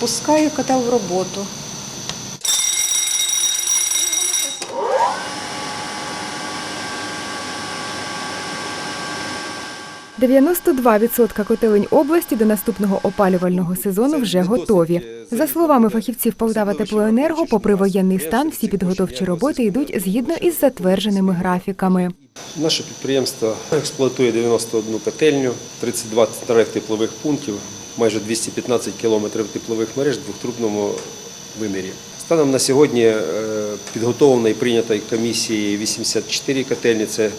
Пускаю котел в роботу. – 92% котелень області до наступного опалювального сезону вже готові. За словами фахівців Полтава Теплоенерго, попри воєнний стан, всі підготовчі роботи йдуть згідно із затвердженими графіками. Наше підприємство експлуатує 91 котельню, 32 старих теплових пунктів, майже 215 кілометрів теплових мереж в двохтрубному вимірі. Станом на сьогодні підготовлена підготовлено і прийнято комісією 84 котельні, це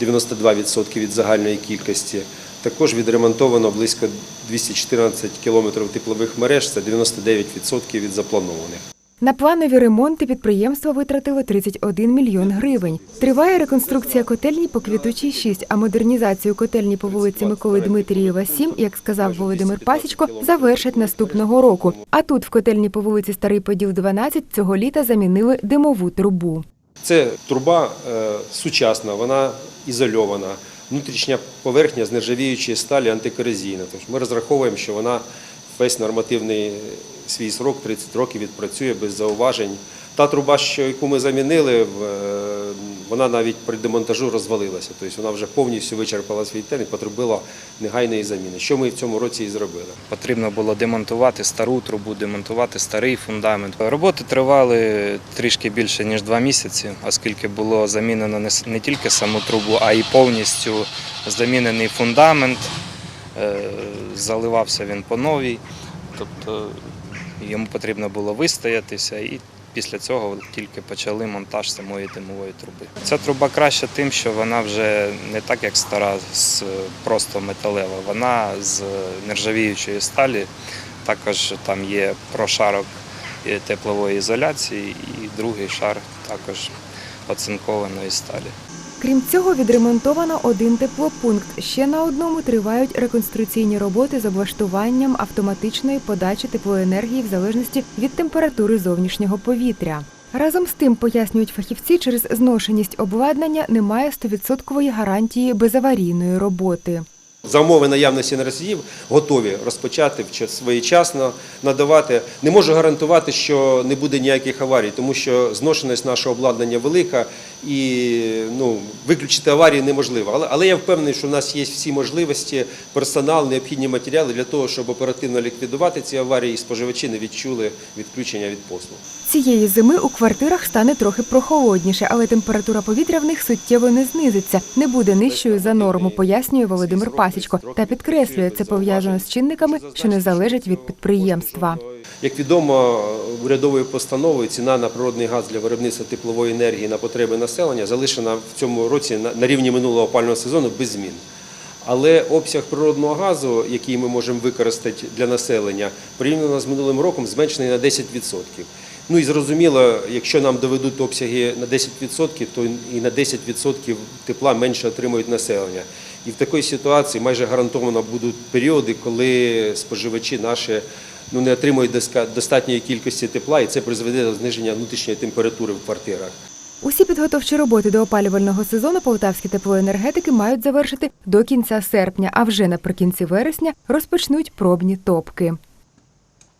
92% від загальної кількості. Також відремонтовано близько 214 кілометрів теплових мереж, це 99% від запланованих. На планові ремонти підприємство витратило 31 мільйон гривень. Триває реконструкція котельні по квітучій 6, а модернізацію котельні по вулиці Миколи Дмитрієва 7, як сказав Володимир Пасічко, завершать наступного року. А тут в котельні по вулиці Старий Поділ 12 цього літа замінили димову трубу. Це труба е, сучасна, вона ізольована. Внутрішня поверхня з нержавіючої сталі антикорозійна. Тож ми розраховуємо, що вона весь нормативний свій срок 30 років відпрацює без зауважень. Та труба, яку ми замінили, е, вона навіть при демонтажу розвалилася. Тобто вона вже повністю вичерпала свій термін, потребувала негайної заміни. Що ми в цьому році і зробили. Потрібно було демонтувати стару трубу, демонтувати старий фундамент. Роботи тривали трішки більше ніж два місяці, оскільки було замінено не тільки саму трубу, а й повністю замінений фундамент. Е, Заливався він по новій, тобто йому потрібно було вистоятися і. Після цього тільки почали монтаж самої димової труби. Ця труба краща тим, що вона вже не так, як стара, просто металева. Вона з нержавіючої сталі. Також там є прошарок теплової ізоляції, і другий шар також оцинкованої сталі. Крім цього, відремонтовано один теплопункт. Ще на одному тривають реконструкційні роботи з облаштуванням автоматичної подачі теплоенергії в залежності від температури зовнішнього повітря. Разом з тим, пояснюють фахівці, через зношеність обладнання немає 100% гарантії безаварійної роботи. За умови наявності носіїв готові розпочати своєчасно надавати. Не можу гарантувати, що не буде ніяких аварій, тому що зношеність нашого обладнання велика і ну, виключити аварії неможливо. Але, але я впевнений, що в нас є всі можливості, персонал, необхідні матеріали для того, щоб оперативно ліквідувати ці аварії і споживачі не відчули відключення від послуг. Цієї зими у квартирах стане трохи прохолодніше, але температура повітря в них суттєво не знизиться, не буде нижчою за норму, пояснює Володимир Пасічко. Та підкреслює, це пов'язано з чинниками, що не залежать від підприємства. Як відомо, урядовою постановою ціна на природний газ для виробництва теплової енергії на потреби населення залишена в цьому році на рівні минулого опального сезону без змін. Але обсяг природного газу, який ми можемо використати для населення, порівняно з минулим роком зменшений на 10%. Ну і зрозуміло, якщо нам доведуть обсяги на 10%, то і на 10% тепла менше отримують населення. І в такій ситуації майже гарантовано будуть періоди, коли споживачі наші ну, не отримують достатньої кількості тепла, і це призведе до зниження внутрішньої температури в квартирах. Усі підготовчі роботи до опалювального сезону полтавські теплоенергетики мають завершити до кінця серпня, а вже наприкінці вересня розпочнуть пробні топки.